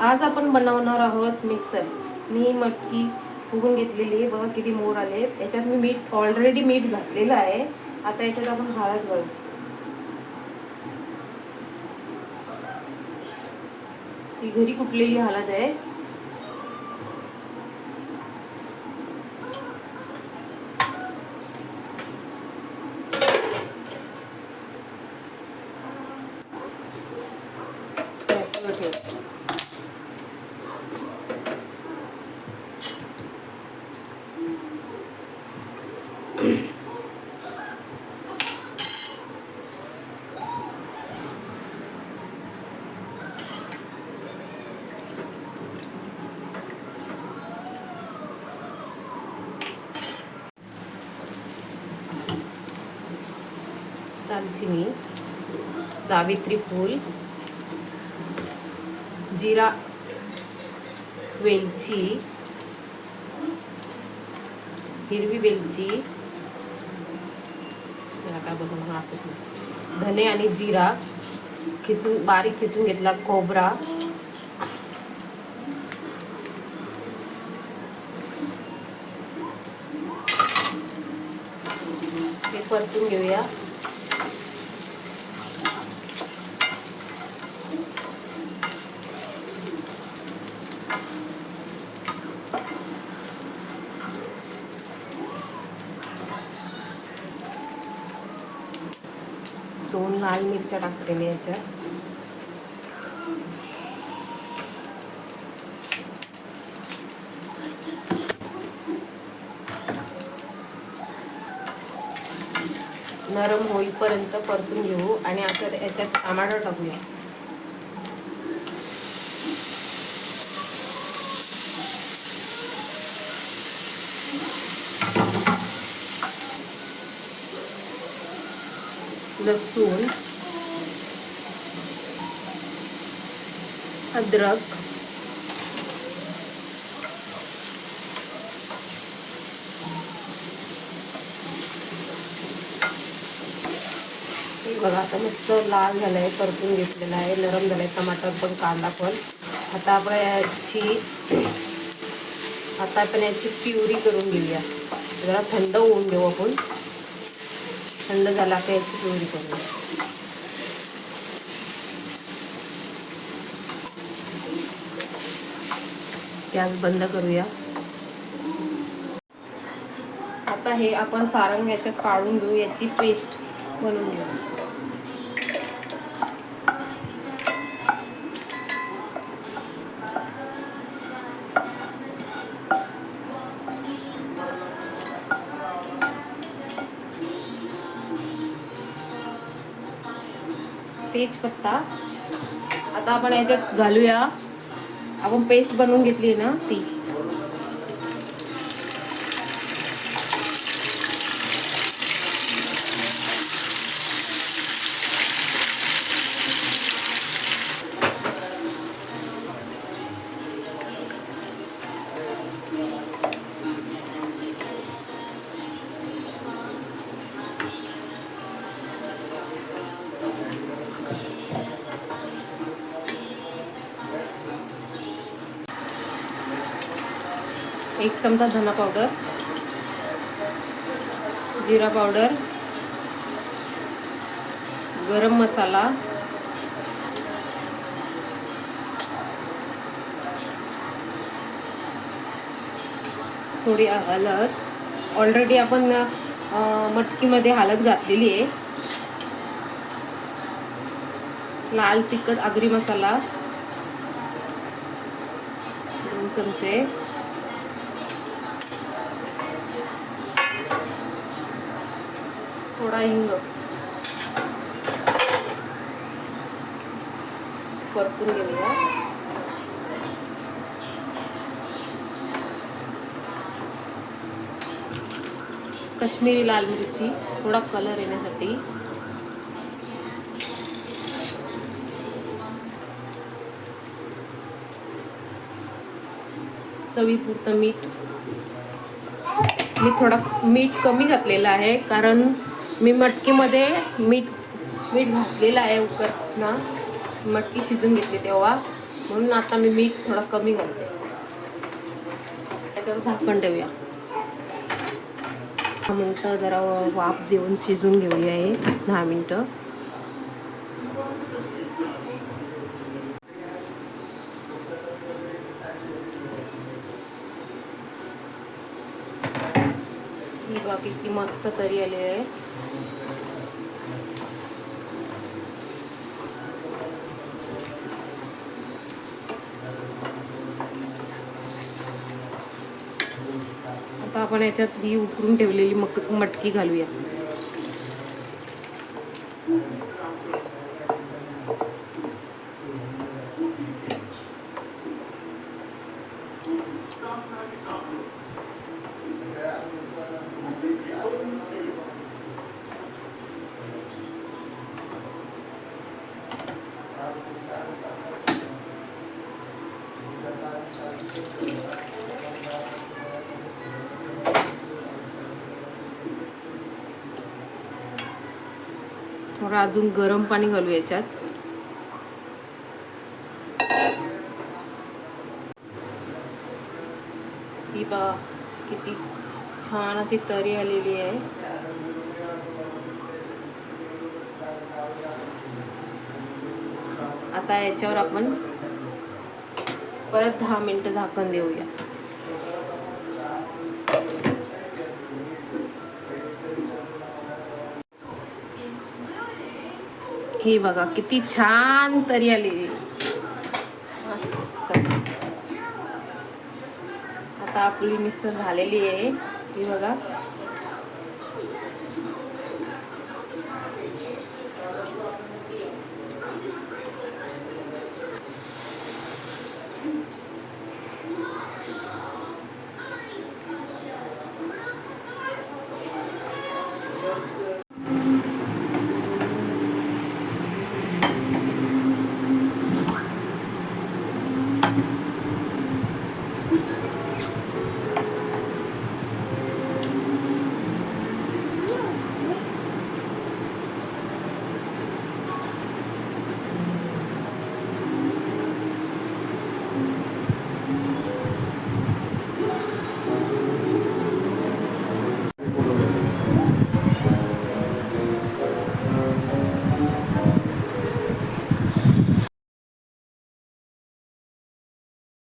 आज आपण बनवणार आहोत मिसळ. मी मटकी फुगून घेतलेली आहे. बघा किती मोर आले याच्यात मी मीठ ऑलरेडी मीठ घातलेलं आहे. आता याच्यात आपण हळद घालू. ही घरी कुठलेली हळद आहे. गॅसवर दालचिनी जावित्री फूल जिरा वेलची हिरवी वेलची काय बोलतो धने आणि जिरा खिचून बारीक खिचून घेतला खोबरा. हे परतून घेऊया दोन लाल मिरच्या टाकते मी याच्यात. नरम होईपर्यंत परतून घेऊ आणि आता याच्यात टमाटर टाकूया. लसूण अद्रक बघा आता मस्त लाल झालंय परतून घेतलेला आहे नरम झालाय टमाटर पण कांदा पण. आता आपण याची आता आपण याची प्युरी करून घेऊया. जरा थंड होऊन घेऊ आपण. थंड झाला का याची प्युरी करूया गॅस बंद करूया. आता हे आपण सारंग याच्यात काढून घेऊ याची पेस्ट बनवून घेऊ. तेजपत्ता आता आपण याच्यात घालूया. आपण पेस्ट बनवून घेतली ना ती. एक चमचा धना पावडर जिरा पावडर गरम मसाला थोडी हळद. ऑलरेडी आपण मटकीमध्ये हळद घातलेली आहे. लाल तिखट आगरी मसाला दोन चमचे. थोडा हिंग. परतून घेऊया. काश्मीरी लाल मिरची थोडा कलर येण्यासाठी. चवीपुरतं मीठ. मी थोडा मीठ कमी घातलेलं आहे कारण मी मटकीमध्ये मीठ मीठ घातलेलं आहे उकर ना मटकी शिजून घेतली तेव्हा. म्हणून आता मी मीठ थोडं कमी घालते. त्याच्यावर झाकण ठेवूया. दहा मिनटं जरा वाफ देऊन शिजून घेऊया हे. दहा मिनटं. ही बघा किती मस्त तरी आली आहे. आता आपण याच्यात ही उकरून ठेवलेली मक मटकी घालूया. थोडं अजून गरम पाणी घालू याच्यात. ही बा किती छान अशी तरी आलेली आहे. आता याच्यावर आपण परत दहा मिनटं झाकण देऊया. हे बघा किती छान तरी आलेली मस्त. आता आपली मिसळ झालेली आहे. ही बघा.